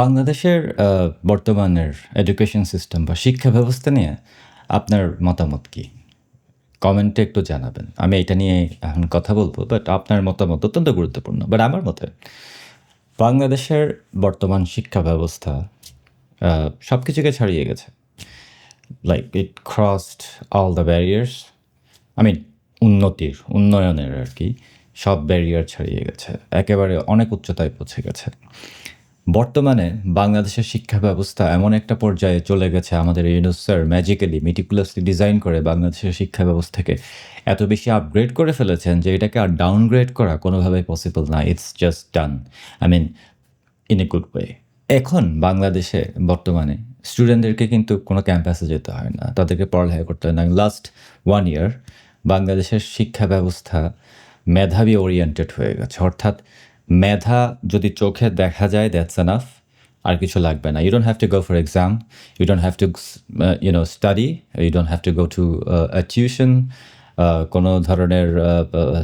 বাংলাদেশের বর্তমানের education system বা শিক্ষা ব্যবস্থা নিয়ে আপনার মতামত কি? কমেন্টে একটু জানাবেন। আমি এটা নিয়ে এখন কথা বলব বাট আপনার মতামত অত্যন্ত গুরুত্বপূর্ণ। বাট আমার মতে, বাংলাদেশের বর্তমান শিক্ষা ব্যবস্থা সব কিছুকে ছাড়িয়ে গেছে। Like it crossed all the barriers I mean উন্নতির, উন্নয়নের আর কি, সব ব্যারিয়ার ছাড়িয়ে গেছে। একেবারে অনেক উচ্চতায় পৌঁছে গেছে। বর্তমানে বাংলাদেশের শিক্ষা ব্যবস্থা এমন একটা পর্যায়ে চলে গেছে আমাদের Yunus sir magically meticulously design করে বাংলাদেশের শিক্ষা ব্যবস্থাকে এত বেশি আপগ্রেড করে ফেলেছেন যে এটাকে আর ডাউনগ্রেড করা কোনোভাবেই পসিবল না it's just done I mean in a good way এখন বাংলাদেশে বর্তমানে স্টুডেন্টদেরকে কিন্তু কোনো ক্যাম্পাসে যেতে হয় না, তাদেরকে পড়ালেখা করতে হয় না। লাস্ট ওয়ান ইয়ার বাংলাদেশের শিক্ষা ব্যবস্থা মেধাবী ওরিয়েন্টেড হয়ে গেছে। অর্থাৎ মেধা যদি চোখে দেখা যায় দ্যাটস এনাফ আর কিছু লাগবে না। You don't have to go for exam you don't have to you know study you don't have to go to tuition কোনো ধরনের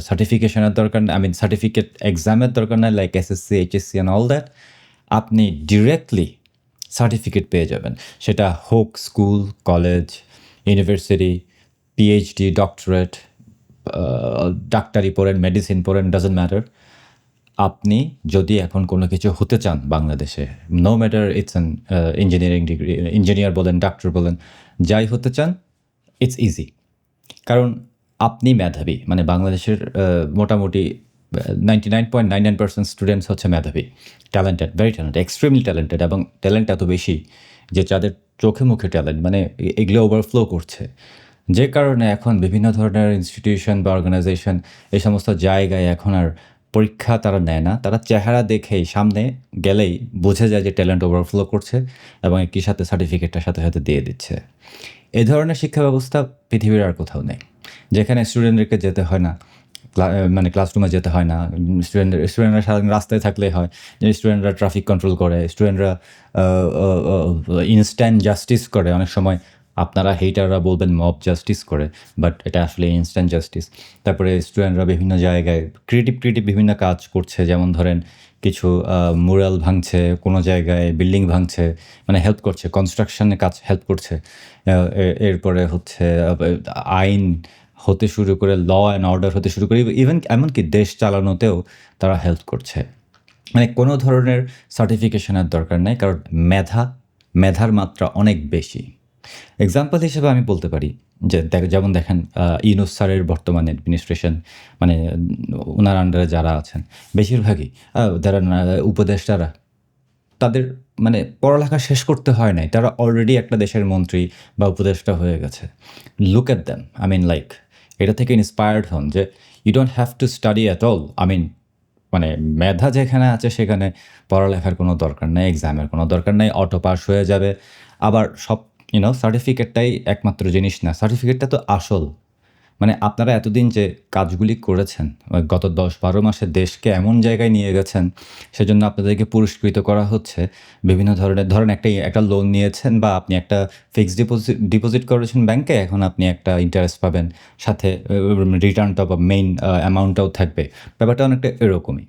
সার্টিফিকেশনের দরকার নেই আই মিন সার্টিফিকেট এক্সামের দরকার নেই like SSC HSC and all that আপনি ডিরেক্টলি সার্টিফিকেট পেয়ে যাবেন। সেটা হোক school college university PhD doctorate ডাক্তারি পড়েন মেডিসিন পড়েন ডাজেন্ট ম্যাটার আপনি যদি এখন কোনো কিছু হতে চান বাংলাদেশে no matter it's an engineering degree engineer বলেন ডাক্তার বলেন, যাই হতে চান ইটস ইজি কারণ আপনি মেধাবী মানে বাংলাদেশের মোটামুটি ninety nine point nine nine percent students হচ্ছে মেধাবী talented very talented extremely talented এবং ট্যালেন্ট এত বেশি যে যাদের চোখে মুখে ট্যালেন্ট মানে এগুলো ওভারফ্লো করছে। যে কারণে এখন বিভিন্ন ধরনের ইনস্টিটিউশন বা অর্গানাইজেশন এই সমস্ত জায়গায় এখন আর পরীক্ষা তারা নেয় না। তারা চেহারা দেখেই সামনে গেলেই বোঝা যায় যে ট্যালেন্ট ওভারফ্লো করছে এবং একই সাথে সার্টিফিকেটটার সাথে সাথে দিয়ে দিচ্ছে। এ ধরনের শিক্ষা ব্যবস্থা পৃথিবীর আর কোথাও নেই। যেখানে স্টুডেন্টদেরকে যেতে হয় না মানে ক্লাসরুমে যেতে হয় না স্টুডেন্ট স্টুডেন্টরা সারাদিন রাস্তায় থাকলেই হয়, যে স্টুডেন্টরা ট্রাফিক কন্ট্রোল করে স্টুডেন্টরা ইনস্ট্যান্ট জাস্টিস করে। অনেক সময় আপনারা হেটাররা বলবেন মব জাস্টিস করে বাট এটা আসলে ইনস্ট্যান্ট জাস্টিস তারপরে স্টুডেন্টরা বিভিন্ন জায়গায় ক্রিয়েটিভ ক্রিয়েটিভ বিভিন্ন কাজ করছে, যেমন ধরেন কিছু মুরাল ভাঙছে, কোনো জায়গায় বিল্ডিং ভাঙছে মানে হেল্প করছে কনস্ট্রাকশনে কাজ হেল্প করছে। এরপরে হচ্ছে আইন হতে শুরু করে ল অ্যান্ড অর্ডার হতে শুরু করে ইভেন এমনকি দেশ চালানোতেও তারা হেল্প করছে। মানে কোনো ধরনের সার্টিফিকেশনের দরকার নেই, কারণ মেধা, মেধার মাত্রা অনেক বেশি। এক্সাম্পল হিসেবে আমি বলতে পারি যে যেমন দেখেন ইউনুস স্যারের বর্তমান অ্যাডমিনিস্ট্রেশন মানে ওনার আন্ডারে যারা আছেন, বেশিরভাগই যারা উপদেষ্টারা, তাদের মানে পড়ালেখা শেষ করতে হয় নাই। তারা অলরেডি একটা দেশের মন্ত্রী বা উপদেষ্টা হয়ে গেছে। Look at them I mean like এটা থেকে ইন্সপায়ার্ড হন যে you don't have to study at all I mean মানে মেধা যেখানে আছে সেখানে পড়ালেখার কোনো দরকার নেই এক্সামের কোনো দরকার নেই অটো পাস হয়ে যাবে। আবার সব ইউনো সার্টিফিকেটটাই একমাত্র জিনিস না। সার্টিফিকেটটা তো আসল। মানে আপনারা এতদিন যে কাজগুলি করেছেন গত দশ বারো মাসে দেশকে এমন জায়গায় নিয়ে গেছেন, সেজন্য আপনাদেরকে পুরস্কৃত করা হচ্ছে। বিভিন্ন ধরনের, ধরেন একটা একটা লোন নিয়েছেন বা আপনি একটা ফিক্সড ডিপোজিট ডিপোজিট করেছেন ব্যাংকে এখন আপনি একটা ইন্টারেস্ট পাবেন। সাথে রিটার্নটা বা মেইন অ্যামাউন্টটাও থাকবে। ব্যাপারটা অনেকটা এরকমই।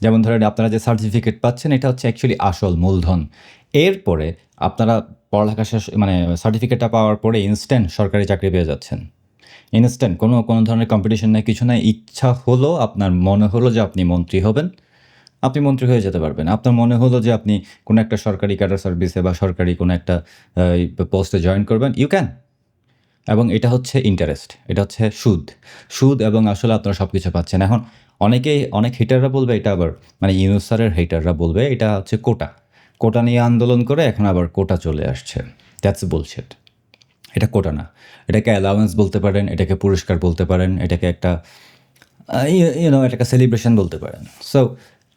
যেমন ধরেন আপনারা যে সার্টিফিকেট পাচ্ছেন, এটা হচ্ছে অ্যাকচুয়ালি আসল মূলধন। এরপরে আপনারা পড়ালেখা শেষ মানে সার্টিফিকেটটা পাওয়ার পরে ইনস্ট্যান্ট সরকারি চাকরি পেয়ে যাচ্ছেন। ইনস্ট্যান্ট কোনো কোনো ধরনের কম্পিটিশন নেই, কিছু নাই। ইচ্ছা হলো, আপনার মনে হলো যে আপনি মন্ত্রী হবেন। আপনি মন্ত্রী হয়ে যেতে পারবেন। আপনার মনে হলো যে আপনি কোনো একটা সরকারি ক্যাডার সার্ভিসে বা সরকারি কোনো একটা পোস্টে জয়েন করবেন ইউ ক্যান এবং এটা হচ্ছে ইন্টারেস্ট এটা হচ্ছে সুদ। সুদ এবং আসলে আপনারা সব কিছু পাচ্ছেন। এখন অনেকেই, অনেক হিটাররা বলবে, এটা আবার মানে ইউনুস স্যারের হিটাররা বলবে, এটা হচ্ছে কোটা। কোটা নিয়ে আন্দোলন করে এখন আবার কোটা চলে আসছে। দ্যাটস বুলশেট এটা কোটা না। এটাকে অ্যালাউন্স বলতে পারেন, এটাকে পুরস্কার বলতে পারেন, এটাকে একটা ইউনো এটাকে সেলিব্রেশন বলতে পারেন। সো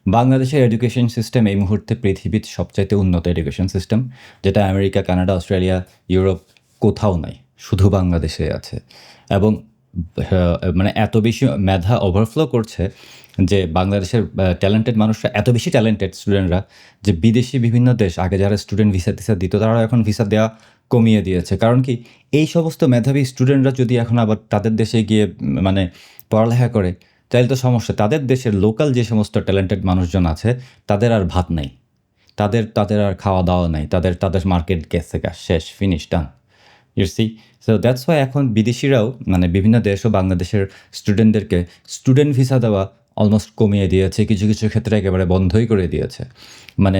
বাংলাদেশের এডুকেশন সিস্টেম এই মুহূর্তে পৃথিবীর সবচাইতে উন্নত এডুকেশন সিস্টেম যেটা আমেরিকা, কানাডা, অস্ট্রেলিয়া, ইউরোপ কোথাও নাই, শুধু বাংলাদেশে আছে। এবং মানে এত বেশি মেধা ওভারফ্লো করছে যে বাংলাদেশের ট্যালেন্টেড মানুষরা, এত বেশি ট্যালেন্টেড স্টুডেন্টরা যে বিদেশি বিভিন্ন দেশ, আগে যারা স্টুডেন্ট ভিসা টিসা দিত তারা এখন ভিসা দেওয়া কমিয়ে দিয়েছে। কারণ কি, এই সমস্ত মেধাবী স্টুডেন্টরা যদি এখন আবার তাদের দেশে গিয়ে মানে পড়ালেখা করে তাহলে তো সমস্যা। তাদের দেশের লোকাল যে সমস্ত ট্যালেন্টেড মানুষজন আছে, তাদের আর ভাত নাই। তাদের তাদের আর খাওয়া দাওয়া নাই। তাদের তাদের মার্কেট গেছে শেষ finish done you see that's why এখন বিদেশিরাও মানে বিভিন্ন দেশ ও বাংলাদেশের স্টুডেন্টদেরকে স্টুডেন্ট ভিসা দেওয়া অলমোস্ট কমিয়ে দিয়েছে, কিছু কিছু ক্ষেত্রে একেবারে বন্ধই করে দিয়েছে। মানে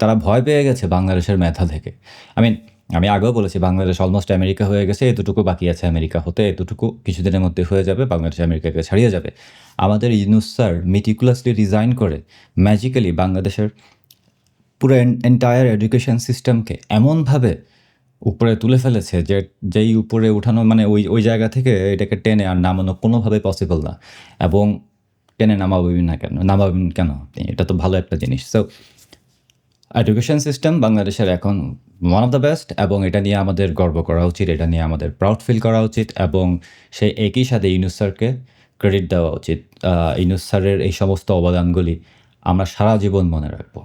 তারা ভয় পেয়ে গেছে বাংলাদেশের মেধা থেকে। আই মিন আমি আগেও বলেছি, বাংলাদেশ অলমোস্ট আমেরিকা হয়ে গেছে, এতটুকু বাকি আছে আমেরিকা হতে, এতটুকু কিছুদিনের মধ্যে হয়ে যাবে, বাংলাদেশ আমেরিকাকে ছাড়িয়ে যাবে। আমাদের ইউনুস স্যার মিটিকুলাসলি ডিজাইন করে ম্যাজিক্যালি বাংলাদেশের পুরো এন্টায়ার এডুকেশন সিস্টেমকে এমনভাবে উপরে তুলে ফেলেছে যে যেই উপরে উঠানো মানে ওই ওই জায়গা থেকে এটাকে টেনে আর নামানো কোনোভাবে পসিবল না। এবং টেনে নামাবেন না কেন? নামাবেন কেন এটা তো ভালো একটা জিনিস। সো এডুকেশন সিস্টেম বাংলাদেশের এখন ওয়ান অফ দ্য বেস্ট এবং এটা নিয়ে আমাদের গর্ব করা উচিত, এটা নিয়ে আমাদের প্রাউড ফিল করা উচিত এবং সেই একই সাথে ইউনুস স্যারকে ক্রেডিট দেওয়া উচিত। ইউনুস স্যারের এই সমস্ত অবদানগুলি আমরা সারা জীবন মনে রাখব।